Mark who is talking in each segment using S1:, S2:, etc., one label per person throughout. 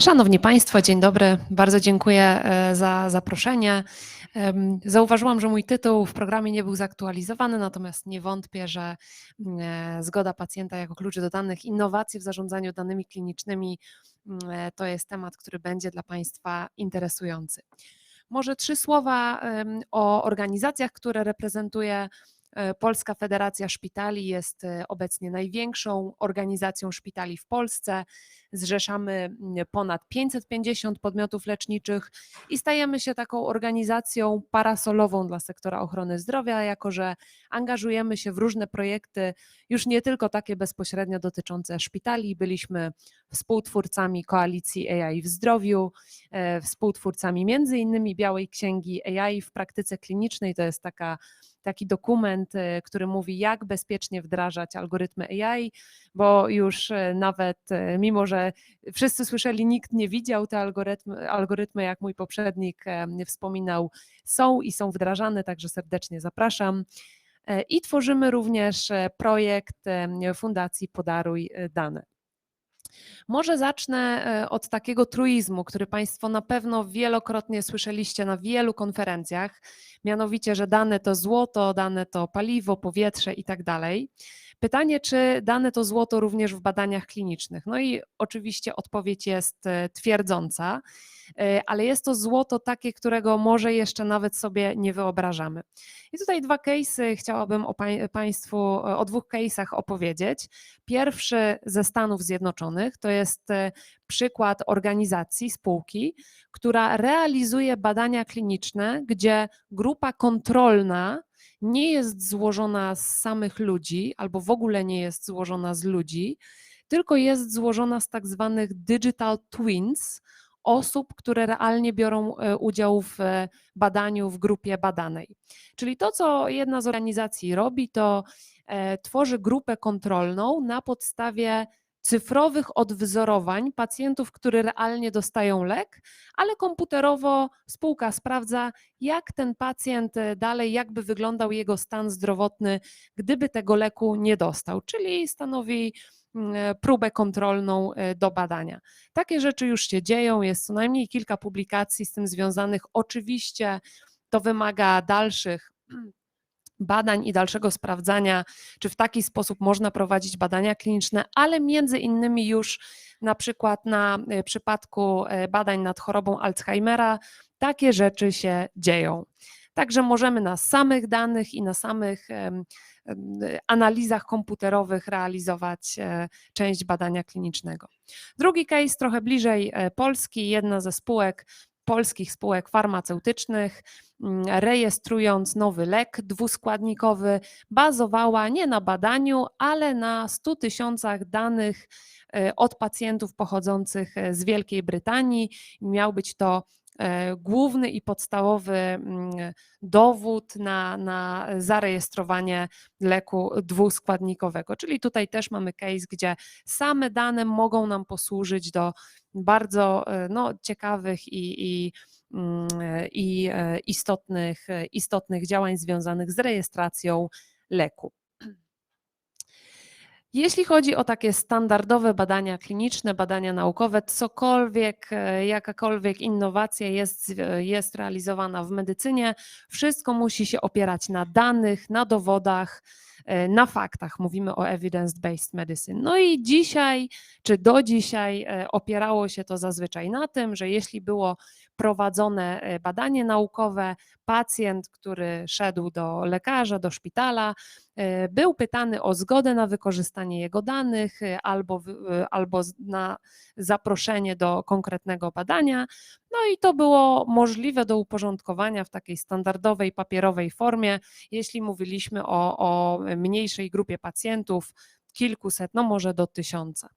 S1: Szanowni Państwo, dzień dobry. Bardzo dziękuję e, za zaproszenie. Zauważyłam, że mój tytuł w programie nie był zaktualizowany, natomiast nie wątpię, że mm, e, zgoda pacjenta jako klucz do danych, innowacje w zarządzaniu danymi klinicznymi mm, e, to jest temat, który będzie dla Państwa interesujący. Może trzy słowa o organizacjach, które reprezentuję. E, Polska Federacja Szpitali jest e, obecnie największą organizacją szpitali w Polsce. Zrzeszamy ponad 550 podmiotów leczniczych i stajemy się taką organizacją parasolową dla sektora ochrony zdrowia, jako że angażujemy się w różne projekty, już nie tylko takie bezpośrednio dotyczące szpitali. Byliśmy współtwórcami koalicji AI w zdrowiu, e, współtwórcami między innymi Białej Księgi AI w praktyce klinicznej. To jest taka taki dokument, e, który mówi, jak bezpiecznie wdrażać algorytmy AI, bo już e, nawet, e, mimo że wszyscy słyszeli, nikt nie widział te algorytmy, algorytmy jak mój poprzednik wspominał, są i są wdrażane, także serdecznie zapraszam. E, I tworzymy również e, projekt Fundacji Podaruj Dane. Może zacznę e, od takiego truizmu, który Państwo na pewno wielokrotnie słyszeliście na wielu konferencjach, mianowicie, że dane to złoto, dane to paliwo, powietrze i tak dalej. Pytanie, czy dane to złoto również w badaniach klinicznych? No i oczywiście odpowiedź jest e, twierdząca, ale jest to złoto takie, którego może jeszcze nawet sobie nie wyobrażamy. I tutaj dwa case'y chciałabym o pań- Państwu, o dwóch case'ach opowiedzieć. Pierwszy ze Stanów Zjednoczonych to jest e, przykład organizacji, spółki, która realizuje badania kliniczne, gdzie grupa kontrolna nie jest złożona z samych ludzi, albo w ogóle nie jest złożona z ludzi, tylko jest złożona z tak zwanych digital twins, osób, które realnie biorą e, udział w e, badaniu w grupie badanej. Czyli to, co jedna z organizacji robi, to e, tworzy grupę kontrolną na podstawie cyfrowych odwzorowań pacjentów, którzy realnie dostają lek, ale komputerowo spółka sprawdza, jak ten pacjent dalej, jakby wyglądał jego stan zdrowotny, gdyby tego leku nie dostał, czyli stanowi próbę kontrolną e, do badania. Takie rzeczy już się dzieją, jest co najmniej kilka publikacji z tym związanych. Oczywiście to wymaga dalszych badań i dalszego sprawdzania, czy w taki sposób można prowadzić badania kliniczne, ale między innymi już na przykład na e, przypadku e, badań nad chorobą Alzheimera takie rzeczy się dzieją. Także możemy na samych danych i na samych analizach komputerowych realizować e, część badania klinicznego. Drugi case trochę bliżej e, Polski, jedna ze spółek polskich spółek farmaceutycznych, mm, rejestrując nowy lek dwuskładnikowy, bazowała nie na badaniu, ale na 100 tysiącach danych e, od pacjentów pochodzących z Wielkiej Brytanii. Miał być to główny i podstawowy mm, dowód na, na zarejestrowanie leku dwuskładnikowego. Czyli tutaj też mamy case, gdzie same dane mogą nam posłużyć do bardzo e, no, ciekawych i, i, mm, i e, istotnych, e, istotnych działań związanych z rejestracją leku. Jeśli chodzi o takie standardowe badania kliniczne, badania naukowe, cokolwiek, jakakolwiek innowacja jest, jest realizowana w medycynie, wszystko musi się opierać na danych, na dowodach, na faktach. Mówimy o evidence-based medicine. No i dzisiaj, czy do dzisiaj opierało się to zazwyczaj na tym, że jeśli było prowadzone badanie naukowe, pacjent, który szedł do lekarza, do szpitala, był pytany o zgodę na wykorzystanie jego danych albo, albo na zaproszenie do konkretnego badania. No i to było możliwe do uporządkowania w takiej standardowej papierowej formie, jeśli mówiliśmy o, o mniejszej grupie pacjentów, kilkuset, no może do tysiąca.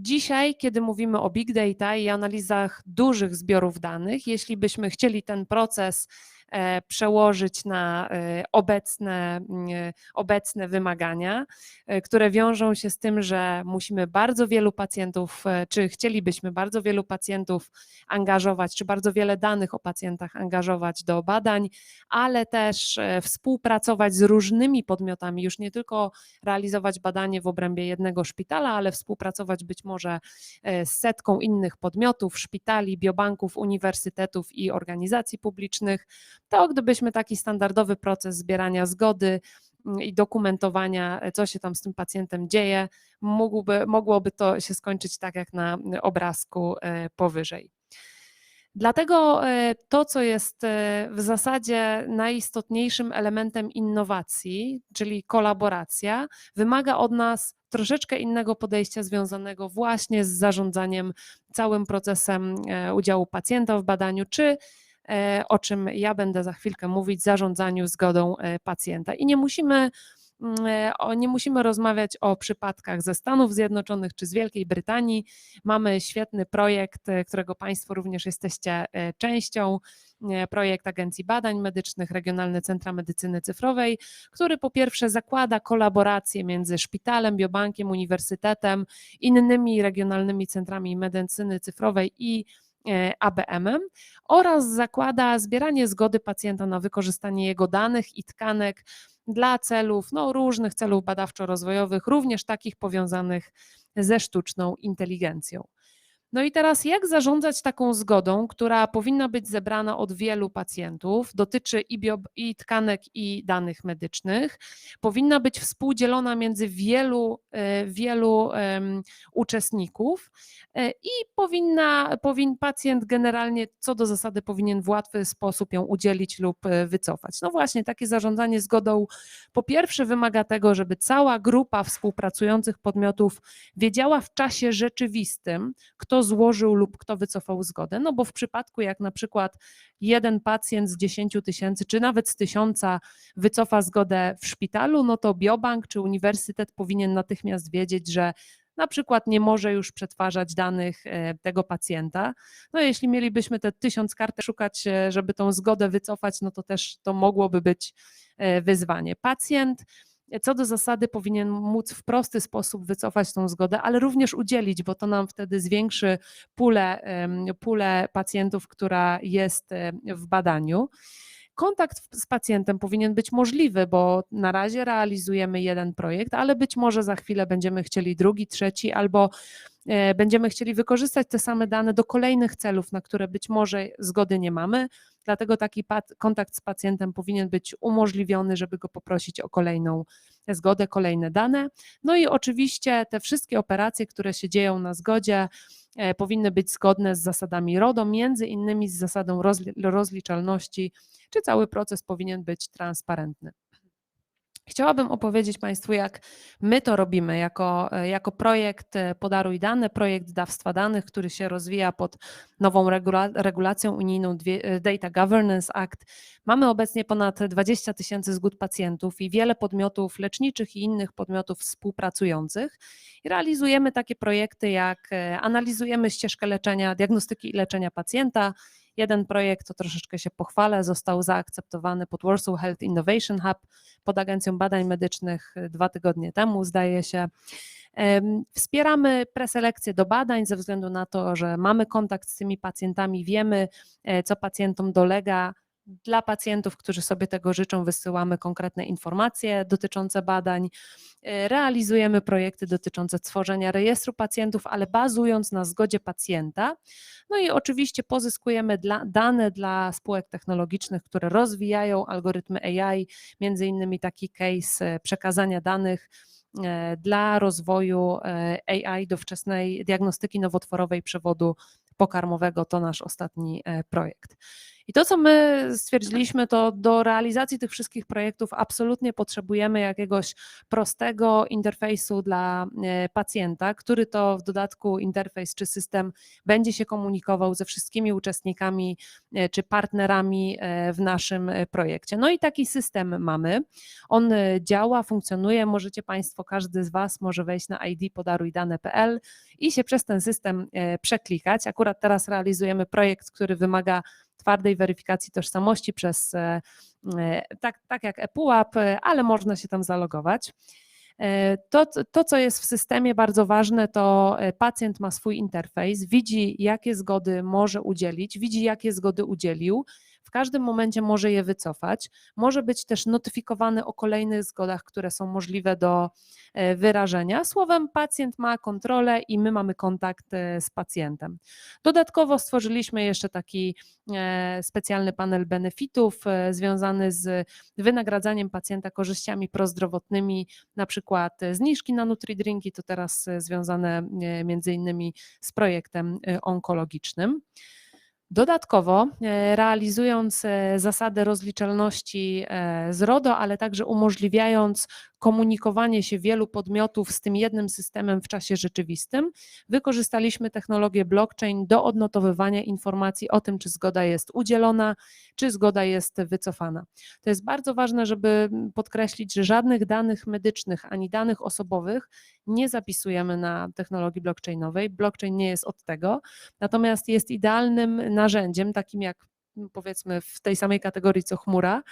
S1: Dzisiaj, kiedy mówimy o big data i analizach dużych zbiorów danych, jeśli byśmy chcieli ten proces przełożyć na e, obecne, mm, e, obecne wymagania, które wiążą się z tym, że musimy bardzo wielu pacjentów, czy chcielibyśmy bardzo wielu pacjentów angażować, czy bardzo wiele danych o pacjentach angażować do badań, ale też współpracować z różnymi podmiotami, już nie tylko realizować badanie w obrębie jednego szpitala, ale współpracować być może z setką innych podmiotów, szpitali, biobanków, uniwersytetów i organizacji publicznych, to gdybyśmy taki standardowy proces zbierania zgody mm, i dokumentowania, co się tam z tym pacjentem dzieje, mógłby, mogłoby to się skończyć tak jak na obrazku e, powyżej. Dlatego e, to, co jest e, w zasadzie najistotniejszym elementem innowacji, czyli kolaboracja, wymaga od nas troszeczkę innego podejścia związanego właśnie z zarządzaniem całym procesem e, udziału pacjenta w badaniu, czy o czym ja będę za chwilkę mówić, zarządzaniu zgodą pacjenta. I nie musimy Mm, e, nie musimy rozmawiać o przypadkach ze Stanów Zjednoczonych czy z Wielkiej Brytanii. Mamy świetny projekt, e, którego Państwo również jesteście e, częścią. Projekt Agencji Badań Medycznych, Regionalne Centra Medycyny Cyfrowej, który po pierwsze zakłada kolaborację między szpitalem, biobankiem, uniwersytetem, innymi regionalnymi centrami medycyny cyfrowej i ABM-em oraz zakłada zbieranie zgody pacjenta na wykorzystanie jego danych i tkanek dla celów, no, różnych celów badawczo-rozwojowych, również takich powiązanych ze sztuczną inteligencją. No i teraz jak zarządzać taką zgodą, która powinna być zebrana od wielu pacjentów, dotyczy i, bio, i tkanek, i danych medycznych, powinna być współdzielona między wielu, e, wielu um, uczestników e, i powinna, powin, pacjent generalnie co do zasady powinien w łatwy sposób ją udzielić lub e, wycofać. No właśnie, takie zarządzanie zgodą po pierwsze wymaga tego, żeby cała grupa współpracujących podmiotów wiedziała w czasie rzeczywistym, kto kto złożył lub kto wycofał zgodę. No bo w przypadku, jak na przykład jeden pacjent z 10 tysięcy, czy nawet z tysiąca wycofa zgodę w szpitalu, no to biobank czy uniwersytet powinien natychmiast wiedzieć, że na przykład nie może już przetwarzać danych e, tego pacjenta. No jeśli mielibyśmy te tysiąc kartek szukać, e, żeby tą zgodę wycofać, no to też to mogłoby być e, wyzwanie. Pacjent co do zasady powinien móc w prosty sposób wycofać tą zgodę, ale również udzielić, bo to nam wtedy zwiększy pulę, pulę pacjentów, która jest w badaniu. Kontakt z pacjentem powinien być możliwy, bo na razie realizujemy jeden projekt, ale być może za chwilę będziemy chcieli drugi, trzeci, albo będziemy chcieli wykorzystać te same dane do kolejnych celów, na które być może zgody nie mamy. Dlatego taki kontakt z pacjentem powinien być umożliwiony, żeby go poprosić o kolejną zgodę, kolejne dane. No i oczywiście te wszystkie operacje, które się dzieją na zgodzie, e, powinny być zgodne z zasadami RODO, między innymi z zasadą rozliczalności, czy cały proces powinien być transparentny. Chciałabym opowiedzieć Państwu, jak my to robimy jako, jako projekt Podaruj Dane, projekt dawstwa danych, który się rozwija pod nową regula regulacją unijną Data Governance Act. Mamy obecnie ponad 20 tysięcy zgód pacjentów i wiele podmiotów leczniczych i innych podmiotów współpracujących. I realizujemy takie projekty, jak e, analizujemy ścieżkę leczenia, diagnostyki i leczenia pacjenta, Jeden projekt, to troszeczkę się pochwalę, został zaakceptowany pod Warsaw Health Innovation Hub pod Agencją Badań Medycznych y, dwa tygodnie temu, zdaje się. Wspieramy preselekcję do badań ze względu na to, że mamy kontakt z tymi pacjentami, wiemy, e, co pacjentom dolega, dla pacjentów, którzy sobie tego życzą, wysyłamy konkretne informacje dotyczące badań. E, realizujemy projekty dotyczące tworzenia rejestru pacjentów, ale bazując na zgodzie pacjenta. No i oczywiście pozyskujemy dla, dane dla spółek technologicznych, które rozwijają algorytmy AI, między innymi taki case e, przekazania danych e, dla rozwoju AI do wczesnej diagnostyki nowotworowej przewodu pokarmowego. To nasz ostatni projekt. I to, co my stwierdziliśmy, to do realizacji tych wszystkich projektów absolutnie potrzebujemy jakiegoś prostego interfejsu dla e, pacjenta, który to w dodatku interfejs czy system będzie się komunikował ze wszystkimi uczestnikami e, czy partnerami e, w naszym projekcie. No i taki system mamy. On działa, funkcjonuje. Możecie Państwo, każdy z Was może wejść na id podarujdane.pl i się przez ten system przeklikać. Akurat teraz realizujemy projekt, który wymaga twardej weryfikacji tożsamości przez e, e, tak, tak jak ePUAP, ale można się tam zalogować. E, To, to, co jest w systemie bardzo ważne, to pacjent ma swój interfejs, widzi, jakie zgody może udzielić, widzi, jakie zgody udzielił. W każdym momencie może je wycofać. Może być też notyfikowany o kolejnych zgodach, które są możliwe do e, wyrażenia. Słowem, pacjent ma kontrolę i my mamy kontakt e, z pacjentem. Dodatkowo stworzyliśmy jeszcze taki e, specjalny panel benefitów związany z wynagradzaniem pacjenta korzyściami prozdrowotnymi, na przykład zniżki na NutriDrinki, to teraz związane między innymi z projektem onkologicznym. Dodatkowo, e, realizując e, zasadę rozliczalności e, z RODO, ale także umożliwiając komunikowanie się wielu podmiotów z tym jednym systemem w czasie rzeczywistym, wykorzystaliśmy technologię blockchain do odnotowywania informacji o tym, czy zgoda jest udzielona, czy zgoda jest wycofana. To jest bardzo ważne, żeby podkreślić, że żadnych danych medycznych ani danych osobowych nie zapisujemy na technologii blockchainowej. Blockchain nie jest od tego, natomiast jest idealnym narzędziem, takim jak powiedzmy w tej samej kategorii co chmura,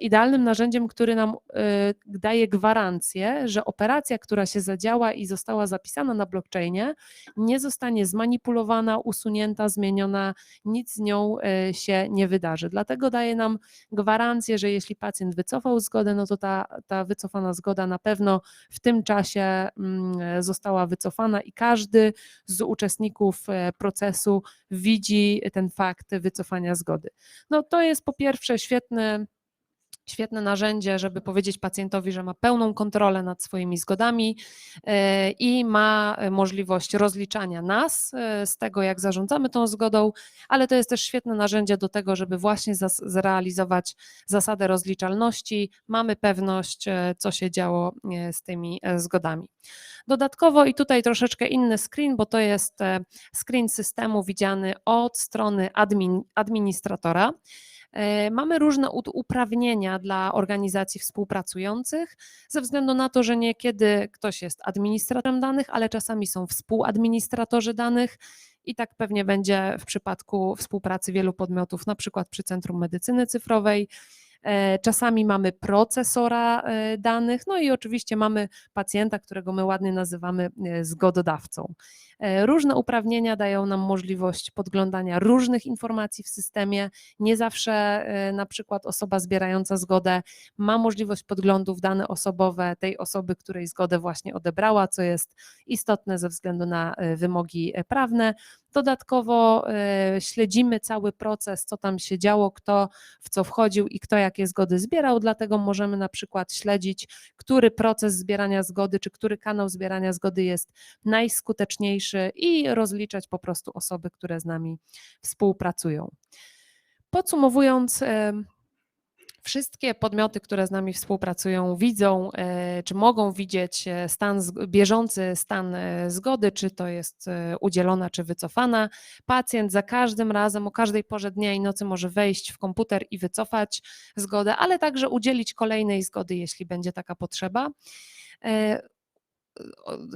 S1: idealnym narzędziem, który nam e, daje gwarancję, że operacja, która się zadziała i została zapisana na blockchainie, nie zostanie zmanipulowana, usunięta, zmieniona, nic z nią e, się nie wydarzy. Dlatego daje nam gwarancję, że jeśli pacjent wycofał zgodę, no to ta, ta wycofana zgoda na pewno w tym czasie mm, została wycofana i każdy z uczestników e, procesu widzi ten fakt wycofania zgody. No to jest po pierwsze świetny świetne narzędzie, żeby powiedzieć pacjentowi, że ma pełną kontrolę nad swoimi zgodami e, i ma e, możliwość rozliczania nas e, z tego, jak zarządzamy tą zgodą, ale to jest też świetne narzędzie do tego, żeby właśnie zrealizować zasadę rozliczalności. Mamy pewność, co się działo z tymi zgodami. Dodatkowo i tutaj troszeczkę inny screen, bo to jest screen systemu widziany od strony admin, administratora. E, Mamy różne uprawnienia dla organizacji współpracujących, ze względu na to, że niekiedy ktoś jest administratorem danych, ale czasami są współadministratorzy danych. I tak pewnie będzie w przypadku współpracy wielu podmiotów, na przykład przy Centrum Medycyny Cyfrowej. E, Czasami mamy procesora e, danych, no i oczywiście mamy pacjenta, którego my ładnie nazywamy e, zgododawcą. Różne uprawnienia dają nam możliwość podglądania różnych informacji w systemie. Nie zawsze na przykład osoba zbierająca zgodę ma możliwość podglądu w dane osobowe tej osoby, której zgodę właśnie odebrała, co jest istotne ze względu na wymogi prawne. Dodatkowo e, śledzimy cały proces, co tam się działo, kto w co wchodził i kto jakie zgody zbierał, dlatego możemy na przykład śledzić, który proces zbierania zgody, czy który kanał zbierania zgody jest najskuteczniejszy i rozliczać po prostu osoby, które z nami współpracują. Podsumowując, Wszystkie podmioty, które z nami współpracują, widzą, e, czy mogą widzieć e, stan, bieżący stan e, zgody, czy to jest udzielona, czy wycofana. Pacjent za każdym razem, o każdej porze dnia i nocy może wejść w komputer i wycofać zgodę, ale także udzielić kolejnej zgody, jeśli będzie taka potrzeba.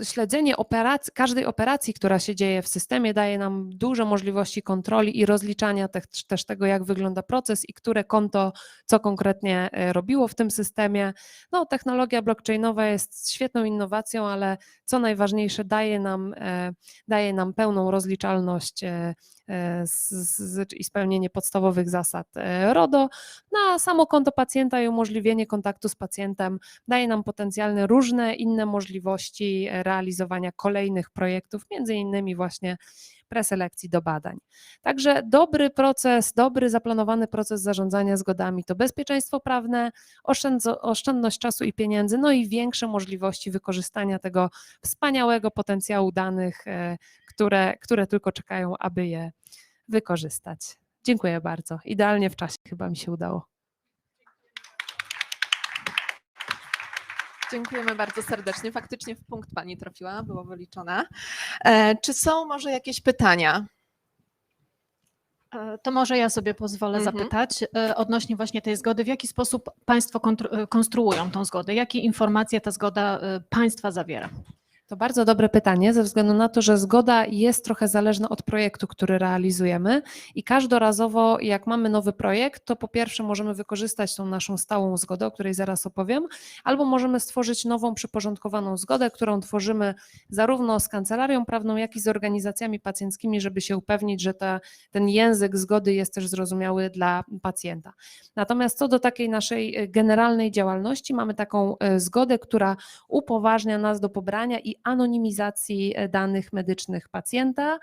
S1: Śledzenie operacji, każdej operacji, która się dzieje w systemie, daje nam dużo możliwości kontroli i rozliczania te, też tego, jak wygląda proces i które konto co konkretnie e, robiło w tym systemie. No, technologia blockchainowa jest świetną innowacją, ale co najważniejsze, daje nam, e, daje nam pełną rozliczalność e, z, z, i spełnienie podstawowych zasad e, RODO. Na samo konto pacjenta i umożliwienie kontaktu z pacjentem daje nam potencjalne różne inne możliwości e, realizowania kolejnych projektów, między innymi właśnie preselekcji do badań. Także dobry proces, dobry zaplanowany proces zarządzania zgodami to bezpieczeństwo prawne, oszczędność czasu i pieniędzy, no i większe możliwości wykorzystania tego wspaniałego potencjału danych, e, które, które tylko czekają, aby je wykorzystać. Dziękuję bardzo. Idealnie w czasie chyba mi się udało.
S2: Dziękujemy bardzo serdecznie. Faktycznie w punkt Pani trafiła, było wyliczone. E, Czy są może jakieś pytania?
S3: E, To może ja sobie pozwolę
S2: Mhm.
S3: zapytać e, odnośnie właśnie tej zgody. W jaki sposób Państwo konstruują tą zgodę? Jakie informacje ta zgoda Państwa zawiera?
S1: To bardzo dobre pytanie, ze względu na to, że zgoda jest trochę zależna od projektu, który realizujemy i każdorazowo, jak mamy nowy projekt, to po pierwsze możemy wykorzystać tą naszą stałą zgodę, o której zaraz opowiem, albo możemy stworzyć nową przyporządkowaną zgodę, którą tworzymy zarówno z kancelarią prawną, jak i z organizacjami pacjenckimi, żeby się upewnić, że ta, ten język zgody jest też zrozumiały dla pacjenta. Natomiast co do takiej naszej e, generalnej działalności, mamy taką e, zgodę, która upoważnia nas do pobrania i anonimizacji e, danych medycznych pacjenta.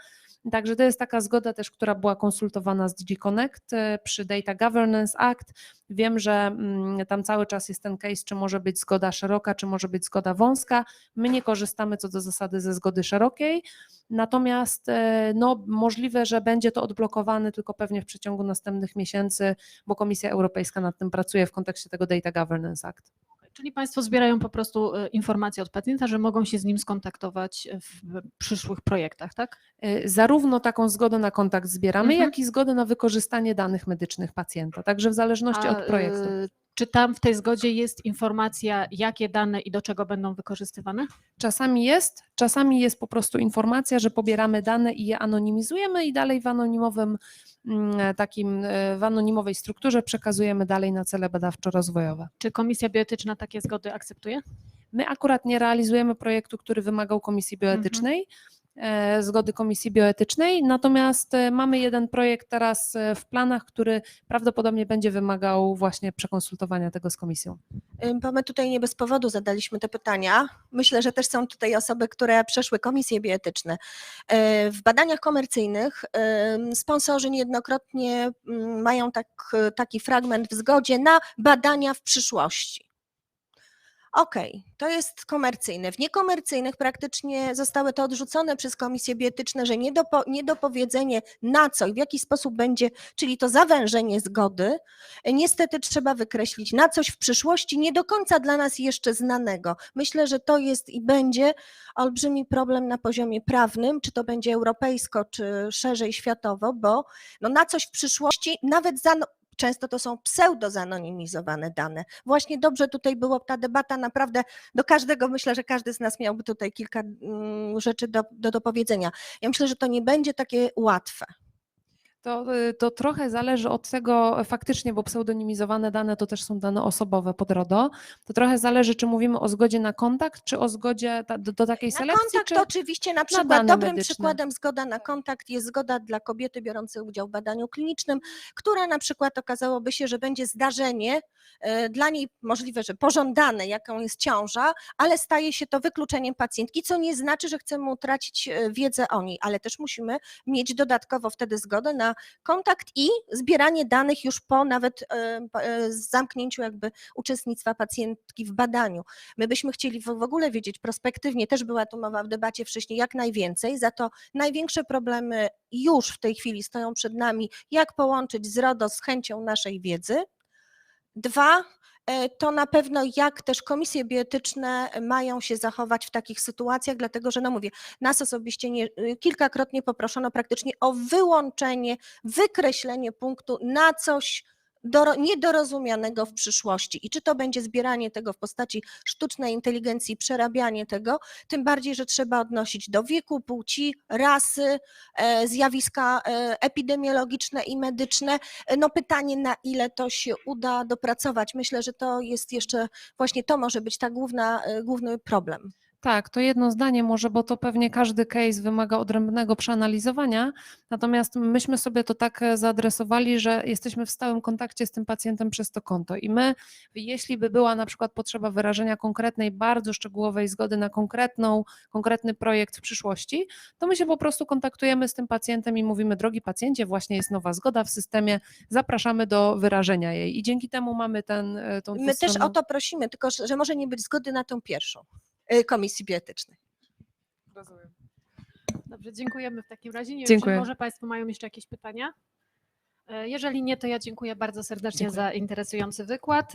S1: Także to jest taka zgoda też, która była konsultowana z DG Connect e, przy Data Governance Act. Wiem, że mm, tam cały czas jest ten case, czy może być zgoda szeroka, czy może być zgoda wąska. My nie korzystamy co do zasady ze zgody szerokiej, natomiast e, no, możliwe, że będzie to odblokowane tylko pewnie w przeciągu następnych miesięcy, bo Komisja Europejska nad tym pracuje w kontekście tego Data Governance Act.
S3: Czyli Państwo zbierają po prostu e, informacje od pacjenta, że mogą się z nim skontaktować w przyszłych projektach, tak?
S1: Y, Zarówno taką zgodę na kontakt zbieramy,
S3: Mhm.
S1: jak i zgodę na wykorzystanie danych medycznych pacjenta. Także w zależności
S3: A,
S1: od projektu.
S3: E, Czy tam w tej zgodzie jest informacja, jakie dane i do czego będą wykorzystywane?
S1: Czasami jest, czasami jest po prostu informacja, że pobieramy dane i je anonimizujemy i dalej w anonimowym mm, takim, y, w anonimowej strukturze przekazujemy dalej na cele badawczo-rozwojowe.
S3: Czy Komisja Bioetyczna takie zgody akceptuje?
S1: My akurat nie realizujemy projektu, który wymagał komisji bioetycznej, e, zgody komisji bioetycznej, natomiast e, mamy jeden projekt teraz e, w planach, który prawdopodobnie będzie wymagał właśnie przekonsultowania tego z komisją.
S4: Bo my tutaj nie bez powodu zadaliśmy te pytania. Myślę, że też są tutaj osoby, które przeszły komisje bioetyczne. E, W badaniach komercyjnych sponsorzy niejednokrotnie mm, mają tak, taki fragment w zgodzie na badania w przyszłości. Okej, to jest komercyjne. W niekomercyjnych praktycznie zostały to odrzucone przez komisje bioetyczne, że niedopo, niedopowiedzenie na co i w jaki sposób będzie, czyli to zawężenie zgody, niestety trzeba wykreślić na coś w przyszłości nie do końca dla nas jeszcze znanego. Myślę, że to jest i będzie olbrzymi problem na poziomie prawnym, czy to będzie europejsko, czy szerzej światowo, bo no na coś w przyszłości nawet za. Często to są pseudo-zanonimizowane dane. Właśnie dobrze tutaj była ta debata, naprawdę do każdego, myślę, że każdy z nas miałby tutaj kilka mm, rzeczy do, do dopowiedzenia. Ja myślę, że to nie będzie takie łatwe.
S1: To, y, to trochę zależy od tego e, faktycznie, bo pseudonimizowane dane to też są dane osobowe pod RODO. To trochę zależy, czy mówimy o zgodzie na kontakt, czy o zgodzie ta, do, do takiej
S4: Na
S1: selekcji.
S4: kontakt
S1: czy...
S4: oczywiście na przykład
S1: dane
S4: dobrym
S1: medyczne.
S4: przykładem zgoda na kontakt jest zgoda dla kobiety biorącej udział w badaniu klinicznym, która na przykład okazałoby się, że będzie zdarzenie e, dla niej możliwe, że pożądane, jaką jest ciąża, ale staje się to wykluczeniem pacjentki, co nie znaczy, że chcemy utracić e, wiedzę o niej, ale też musimy mieć dodatkowo wtedy zgodę na kontakt i zbieranie danych już po nawet e, e, zamknięciu jakby uczestnictwa pacjentki w badaniu. My byśmy chcieli w ogóle wiedzieć prospektywnie, też była tu mowa w debacie wcześniej, jak najwięcej, za to największe problemy już w tej chwili stoją przed nami, jak połączyć z RODO z chęcią naszej wiedzy. Dwa, to na pewno jak też komisje bioetyczne mają się zachować w takich sytuacjach, dlatego że no mówię, nas osobiście nie, y, kilkakrotnie poproszono praktycznie o wyłączenie, wykreślenie punktu na coś doro, niedorozumianego w przyszłości. I czy to będzie zbieranie tego w postaci sztucznej inteligencji, przerabianie tego, tym bardziej, że trzeba odnosić do wieku, płci, rasy, e, zjawiska e, epidemiologiczne i medyczne. E, No pytanie, na ile to się uda dopracować. Myślę, że to jest jeszcze, właśnie to może być ta główna, e, główny problem.
S1: Tak, to jedno zdanie może, bo to pewnie każdy case wymaga odrębnego przeanalizowania. Natomiast myśmy sobie to tak e, zaadresowali, że jesteśmy w stałym kontakcie z tym pacjentem przez to konto. I my, jeśli by była na przykład potrzeba wyrażenia konkretnej, bardzo szczegółowej zgody na konkretną, konkretny projekt w przyszłości, to my się po prostu kontaktujemy z tym pacjentem i mówimy, drogi pacjencie, właśnie jest nowa zgoda w systemie, zapraszamy do wyrażenia jej. I dzięki temu mamy ten, e, tą
S4: My też o to prosimy, tylko że że może nie być zgody na tą pierwszą komisji bioetycznej.
S3: Dobrze, dziękujemy w takim razie. Nie
S1: Dziękuję.
S3: wiem, czy może Państwo mają jeszcze jakieś pytania? E, Jeżeli nie, to ja dziękuję bardzo serdecznie
S1: Dziękuję.
S3: za interesujący wykład.